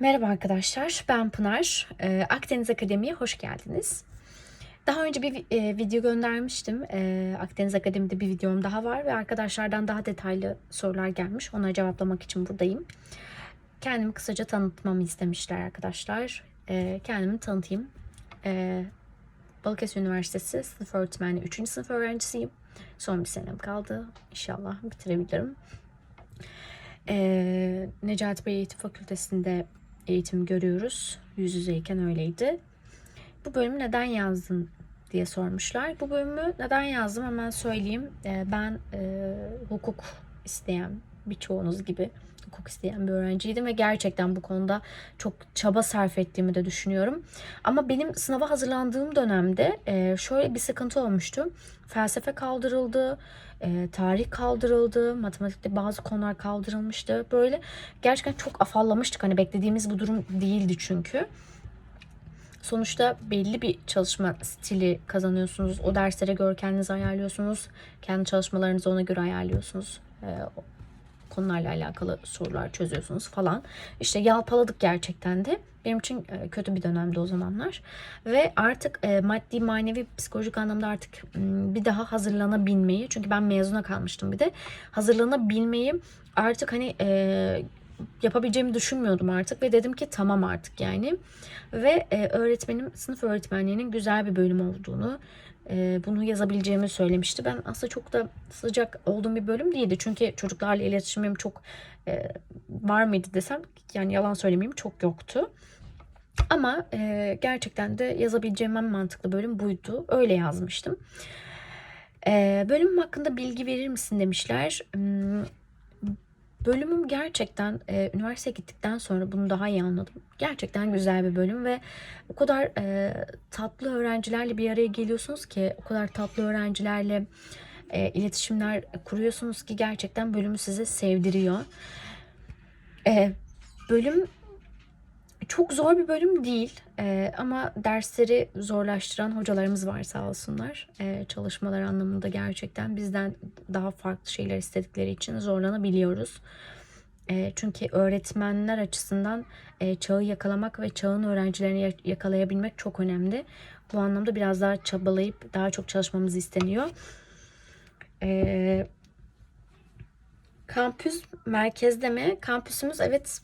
Merhaba arkadaşlar, ben Pınar. Ee, Akdeniz Akademi'ye hoş geldiniz. Daha önce bir e, video göndermiştim. Ee, Akdeniz Akademi'de bir videom daha var ve arkadaşlardan daha detaylı sorular gelmiş. Onları cevaplamak için buradayım. Kendimi kısaca tanıtmamı istemişler arkadaşlar. Ee, kendimi tanıtayım. Ee, Balıkesir Üniversitesi sınıf öğretmenliği 3. sınıf öğrencisiyim. Son bir senem kaldı. İnşallah bitirebilirim. Ee, Necati Bey Eğitim Fakültesi'nde eğitim görüyoruz. Yüz yüzeyken öyleydi. Bu bölümü neden yazdın diye sormuşlar. Bu bölümü neden yazdım hemen söyleyeyim. Ee, ben e, hukuk isteyen birçoğunuz gibi hukuk isteyen bir öğrenciydim ve gerçekten bu konuda çok çaba sarf ettiğimi de düşünüyorum. Ama benim sınava hazırlandığım dönemde e, şöyle bir sıkıntı olmuştu. Felsefe kaldırıldı, e, tarih kaldırıldı, matematikte bazı konular kaldırılmıştı. Böyle gerçekten çok afallamıştık. Hani beklediğimiz bu durum değildi çünkü. Sonuçta belli bir çalışma stili kazanıyorsunuz. O derslere göre kendinizi ayarlıyorsunuz. Kendi çalışmalarınızı ona göre ayarlıyorsunuz. Konularla alakalı sorular çözüyorsunuz falan. İşte yalpaladık gerçekten de. Benim için e, kötü bir dönemdi o zamanlar. Ve artık e, maddi, manevi, psikolojik anlamda artık bir daha hazırlanabilmeyi. Çünkü ben mezuna kalmıştım bir de. Hazırlanabilmeyi artık hani e, yapabileceğimi düşünmüyordum artık ve dedim ki tamam artık yani. Ve öğretmenim sınıf öğretmenliğinin güzel bir bölüm olduğunu, bunu yazabileceğimi söylemişti. Ben aslında çok da sıcak olduğum bir bölüm değildi. Çünkü çocuklarla iletişimim çok var mıydı desem yani yalan söylemeyeyim çok yoktu. Ama e, gerçekten de yazabileceğim en mantıklı bölüm buydu. Öyle yazmıştım. E, bölümüm hakkında bilgi verir misin demişler. Bölümüm gerçekten e, üniversiteye gittikten sonra bunu daha iyi anladım. Gerçekten güzel bir bölüm ve o kadar e, tatlı öğrencilerle bir araya geliyorsunuz ki o kadar tatlı öğrencilerle e, iletişimler kuruyorsunuz ki gerçekten bölümü size sevdiriyor. E, bölüm çok zor bir bölüm değil ee, ama dersleri zorlaştıran hocalarımız var sağ olsunlar. Ee, çalışmalar anlamında gerçekten bizden daha farklı şeyler istedikleri için zorlanabiliyoruz. Ee, çünkü öğretmenler açısından e, çağı yakalamak ve çağın öğrencilerini yakalayabilmek çok önemli. Bu anlamda biraz daha çabalayıp daha çok çalışmamız isteniyor. Ee, Kampüs merkezde mi? Kampüsümüz evet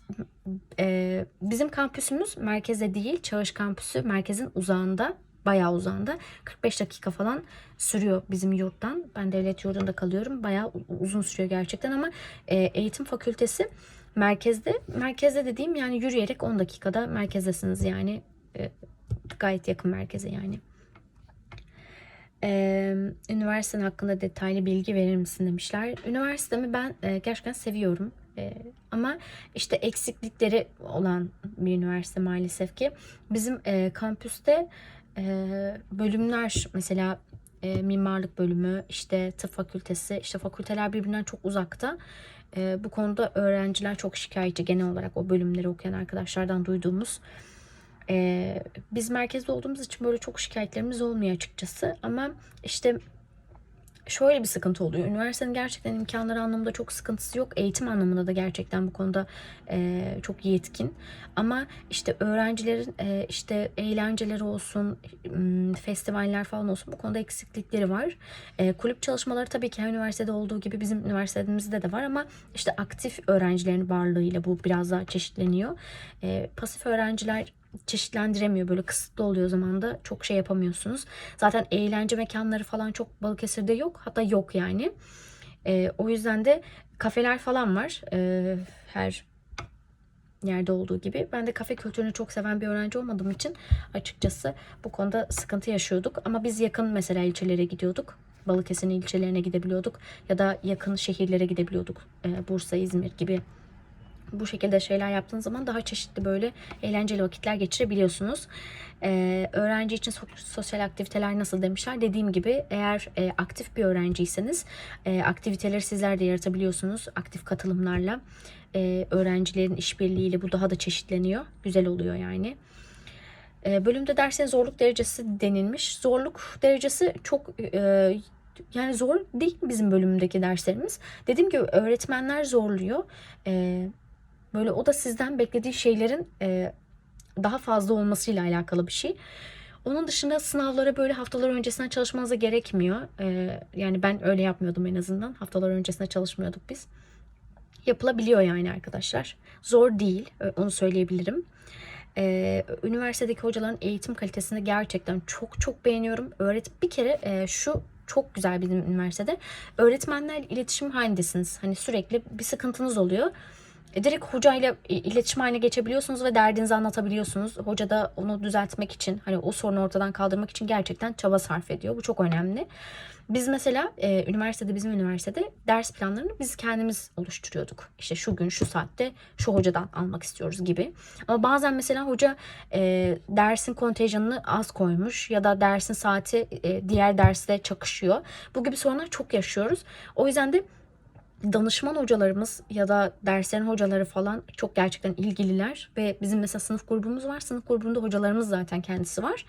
e, bizim kampüsümüz merkezde değil. Çağış kampüsü merkezin uzağında. Bayağı uzağında. 45 dakika falan sürüyor bizim yurttan. Ben devlet yurdunda kalıyorum. Bayağı uzun sürüyor gerçekten ama e, eğitim fakültesi merkezde. Merkezde dediğim yani yürüyerek 10 dakikada merkezdesiniz yani. E, gayet yakın merkeze yani. Üniversiten hakkında detaylı bilgi verir misin demişler. Üniversitemi ben e, gerçekten seviyorum. E, ama işte eksiklikleri olan bir üniversite maalesef ki. Bizim e, kampüste e, bölümler mesela e, mimarlık bölümü, işte tıp fakültesi, işte fakülteler birbirinden çok uzakta. E, bu konuda öğrenciler çok şikayetçi genel olarak o bölümleri okuyan arkadaşlardan duyduğumuz. Ee, biz merkezde olduğumuz için böyle çok şikayetlerimiz olmuyor açıkçası. Ama işte şöyle bir sıkıntı oluyor. Üniversitenin gerçekten imkanları anlamında çok sıkıntısı yok. Eğitim anlamında da gerçekten bu konuda e, çok yetkin. Ama işte öğrencilerin e, işte eğlenceleri olsun, festivaller falan olsun bu konuda eksiklikleri var. E, kulüp çalışmaları tabii ki her üniversitede olduğu gibi bizim üniversitemizde de var ama işte aktif öğrencilerin varlığıyla bu biraz daha çeşitleniyor. E, pasif öğrenciler çeşitlendiremiyor. Böyle kısıtlı oluyor zaman da çok şey yapamıyorsunuz. Zaten eğlence mekanları falan çok Balıkesir'de yok. Hatta yok yani. E, o yüzden de kafeler falan var. E, her yerde olduğu gibi. Ben de kafe kültürünü çok seven bir öğrenci olmadığım için açıkçası bu konuda sıkıntı yaşıyorduk. Ama biz yakın mesela ilçelere gidiyorduk. Balıkesir'in ilçelerine gidebiliyorduk. Ya da yakın şehirlere gidebiliyorduk. E, Bursa, İzmir gibi bu şekilde şeyler yaptığınız zaman daha çeşitli böyle eğlenceli vakitler geçirebiliyorsunuz. Ee, öğrenci için sosyal aktiviteler nasıl demişler. Dediğim gibi eğer e, aktif bir öğrenciyseniz e, aktiviteleri sizler de yaratabiliyorsunuz. Aktif katılımlarla e, öğrencilerin işbirliğiyle bu daha da çeşitleniyor. Güzel oluyor yani. E, bölümde derslerin zorluk derecesi denilmiş. Zorluk derecesi çok e, yani zor değil bizim bölümündeki derslerimiz. Dediğim gibi öğretmenler zorluyor. E, Böyle o da sizden beklediği şeylerin e, daha fazla olmasıyla alakalı bir şey. Onun dışında sınavlara böyle haftalar öncesinden çalışmanıza gerekmiyor. E, yani ben öyle yapmıyordum en azından. Haftalar öncesinde çalışmıyorduk biz. Yapılabiliyor yani arkadaşlar. Zor değil, e, onu söyleyebilirim. Ee, üniversitedeki hocaların eğitim kalitesini gerçekten çok çok beğeniyorum. Öğret bir kere e, şu çok güzel bizim üniversitede. Öğretmenlerle iletişim halindesiniz. Hani sürekli bir sıkıntınız oluyor. E, direkt hocayla iletişim haline geçebiliyorsunuz ve derdinizi anlatabiliyorsunuz. Hoca da onu düzeltmek için hani o sorunu ortadan kaldırmak için gerçekten çaba sarf ediyor. Bu çok önemli. Biz mesela e, üniversitede bizim üniversitede ders planlarını biz kendimiz oluşturuyorduk. İşte şu gün şu saatte şu hocadan almak istiyoruz gibi. Ama bazen mesela hoca e, dersin kontenjanını az koymuş ya da dersin saati e, diğer derste çakışıyor. Bu gibi sorunlar çok yaşıyoruz. O yüzden de danışman hocalarımız ya da derslerin hocaları falan çok gerçekten ilgililer ve bizim mesela sınıf grubumuz var. Sınıf grubunda hocalarımız zaten kendisi var.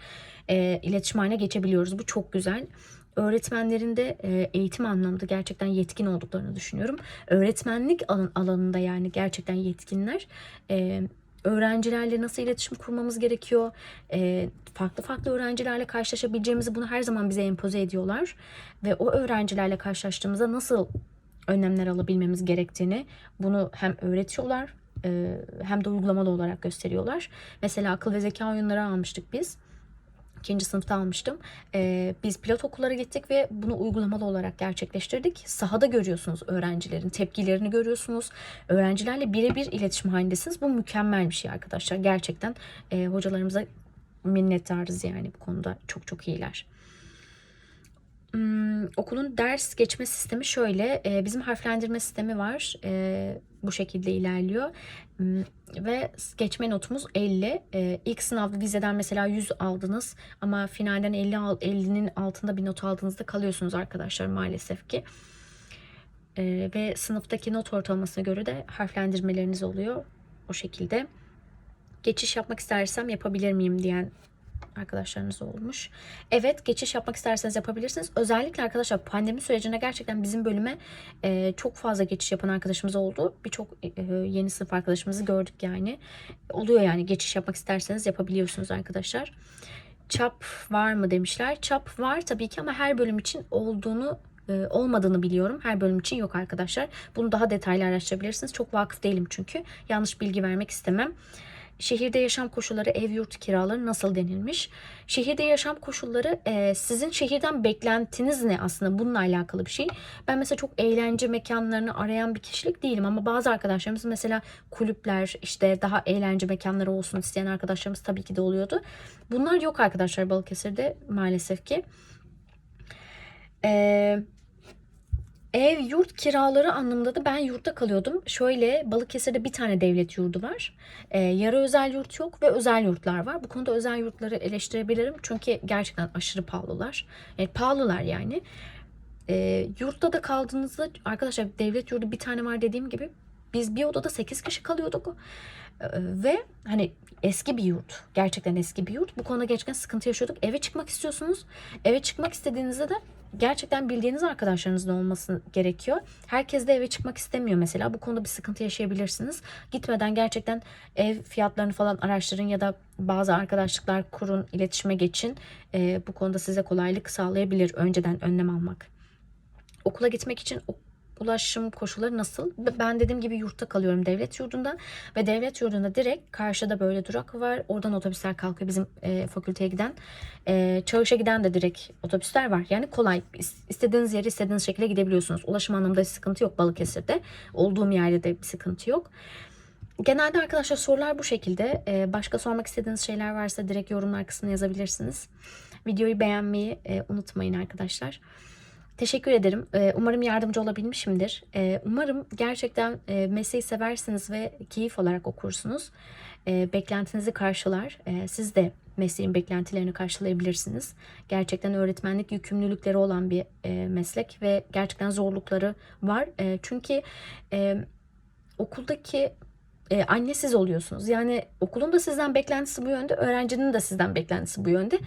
E, iletişim haline geçebiliyoruz. Bu çok güzel. Öğretmenlerin de e, eğitim anlamında gerçekten yetkin olduklarını düşünüyorum. Öğretmenlik alan, alanında yani gerçekten yetkinler. E, öğrencilerle nasıl iletişim kurmamız gerekiyor? E, farklı farklı öğrencilerle karşılaşabileceğimizi bunu her zaman bize empoze ediyorlar. Ve o öğrencilerle karşılaştığımızda nasıl önlemler alabilmemiz gerektiğini bunu hem öğretiyorlar e, hem de uygulamalı olarak gösteriyorlar. Mesela akıl ve zeka oyunları almıştık biz. İkinci sınıfta almıştım. E, biz pilot okullara gittik ve bunu uygulamalı olarak gerçekleştirdik. Sahada görüyorsunuz öğrencilerin tepkilerini görüyorsunuz. Öğrencilerle birebir iletişim halindesiniz. Bu mükemmel bir şey arkadaşlar. Gerçekten e, hocalarımıza minnettarız yani bu konuda. Çok çok iyiler. Okulun ders geçme sistemi şöyle. e, bizim harflendirme sistemi var. E, bu şekilde ilerliyor. Hmm, ve geçme notumuz 50. E, ilk sınavda vizeden mesela 100 aldınız ama finalden 50 al, 50'nin altında bir not aldığınızda kalıyorsunuz arkadaşlar maalesef ki. E, ve sınıftaki not ortalamasına göre de harflendirmeleriniz oluyor. O şekilde. Geçiş yapmak istersem yapabilir miyim diyen arkadaşlarınız olmuş. Evet geçiş yapmak isterseniz yapabilirsiniz. Özellikle arkadaşlar pandemi sürecinde gerçekten bizim bölüme e, çok fazla geçiş yapan arkadaşımız oldu. Birçok e, yeni sınıf arkadaşımızı gördük yani. Oluyor yani geçiş yapmak isterseniz yapabiliyorsunuz arkadaşlar. Çap var mı demişler. Çap var tabii ki ama her bölüm için olduğunu e, olmadığını biliyorum. Her bölüm için yok arkadaşlar. Bunu daha detaylı araştırabilirsiniz. Çok vakıf değilim çünkü. Yanlış bilgi vermek istemem. Şehirde yaşam koşulları, ev yurt kiraları nasıl denilmiş? Şehirde yaşam koşulları e, sizin şehirden beklentiniz ne aslında bununla alakalı bir şey. Ben mesela çok eğlence mekanlarını arayan bir kişilik değilim ama bazı arkadaşlarımız mesela kulüpler işte daha eğlence mekanları olsun isteyen arkadaşlarımız tabii ki de oluyordu. Bunlar yok arkadaşlar Balıkesir'de maalesef ki. Eee Ev, yurt kiraları anlamında da ben yurtta kalıyordum. Şöyle Balıkesir'de bir tane devlet yurdu var. Ee, yarı özel yurt yok ve özel yurtlar var. Bu konuda özel yurtları eleştirebilirim. Çünkü gerçekten aşırı pahalılar. Yani pahalılar yani. Ee, yurtta da kaldığınızda arkadaşlar devlet yurdu bir tane var dediğim gibi. Biz bir odada 8 kişi kalıyorduk. Ee, ve hani eski bir yurt. Gerçekten eski bir yurt. Bu konuda gerçekten sıkıntı yaşıyorduk. Eve çıkmak istiyorsunuz. Eve çıkmak istediğinizde de gerçekten bildiğiniz arkadaşlarınızın olması gerekiyor. Herkes de eve çıkmak istemiyor mesela. Bu konuda bir sıkıntı yaşayabilirsiniz. Gitmeden gerçekten ev fiyatlarını falan araştırın ya da bazı arkadaşlıklar kurun, iletişime geçin. Ee, bu konuda size kolaylık sağlayabilir önceden önlem almak. Okula gitmek için ulaşım koşulları nasıl? Ben dediğim gibi yurtta kalıyorum devlet yurdunda ve devlet yurdunda direkt karşıda böyle durak var. Oradan otobüsler kalkıyor bizim e, fakülteye giden. E, Çağış'a giden de direkt otobüsler var. Yani kolay. istediğiniz yere istediğiniz şekilde gidebiliyorsunuz. Ulaşım anlamında sıkıntı yok Balıkesir'de. Olduğum yerde de bir sıkıntı yok. Genelde arkadaşlar sorular bu şekilde. Ee, başka sormak istediğiniz şeyler varsa direkt yorumlar kısmına yazabilirsiniz. Videoyu beğenmeyi e, unutmayın arkadaşlar. Teşekkür ederim. Ee, umarım yardımcı olabilmişimdir. Ee, umarım gerçekten e, mesleği seversiniz ve keyif olarak okursunuz. Ee, beklentinizi karşılar. Siz de mesleğin beklentilerini karşılayabilirsiniz. Gerçekten öğretmenlik yükümlülükleri olan bir e, meslek ve gerçekten zorlukları var. Çünkü e, okuldaki anne siz oluyorsunuz. Yani okulun da sizden beklentisi bu yönde, öğrencinin de sizden beklentisi bu yönde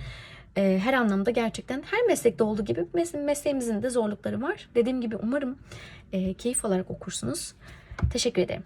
e, her anlamda gerçekten her meslekte olduğu gibi mesleğimizin de zorlukları var. Dediğim gibi umarım e, keyif alarak okursunuz. Teşekkür ederim.